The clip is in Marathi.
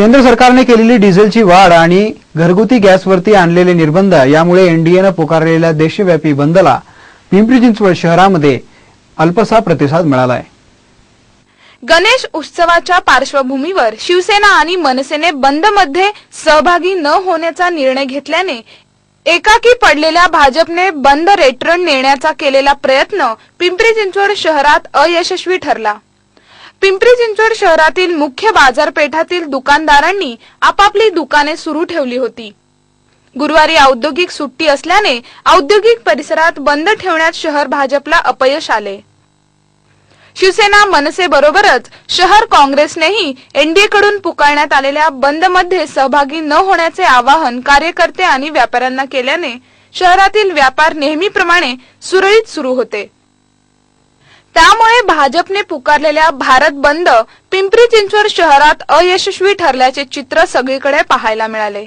केंद्र सरकारने केलेली डिझेलची वाढ आणि घरगुती गॅसवरती आणलेले निर्बंध यामुळे एनडीएनं पुकारलेल्या देशव्यापी बंदला पिंपरी चिंचवड शहरामध्ये अल्पसा प्रतिसाद मिळाला आहे गणेश उत्सवाच्या पार्श्वभूमीवर शिवसेना आणि मनसेने बंदमध्ये सहभागी न होण्याचा निर्णय घेतल्याने एकाकी पडलेल्या भाजपने बंद रेटरन नेण्याचा केलेला प्रयत्न पिंपरी चिंचवड शहरात अयशस्वी ठरला. पिंपरी चिंचवड शहरातील मुख्य बाजारपेठातील दुकानदारांनी आपापली दुकाने सुरू ठेवली होती. गुरुवारी औद्योगिक सुट्टी असल्याने औद्योगिक परिसरात बंद ठेवण्यात शहर भाजपला अपयश आले. शिवसेना मनसे बरोबरच शहर काँग्रेसनेही एनडीए कडून पुकारण्यात आलेल्या बंदमध्ये सहभागी न होण्याचे आवाहन कार्यकर्ते आणि व्यापाऱ्यांना केल्याने शहरातील व्यापार नेहमीप्रमाणे सुरळीत सुरू होते. त्यामुळे भाजपने पुकारलेल्या भारत बंद पिंपरी चिंचवड शहरात अयशस्वी ठरल्याचे चित्र सगळीकडे पाहायला मिळाले.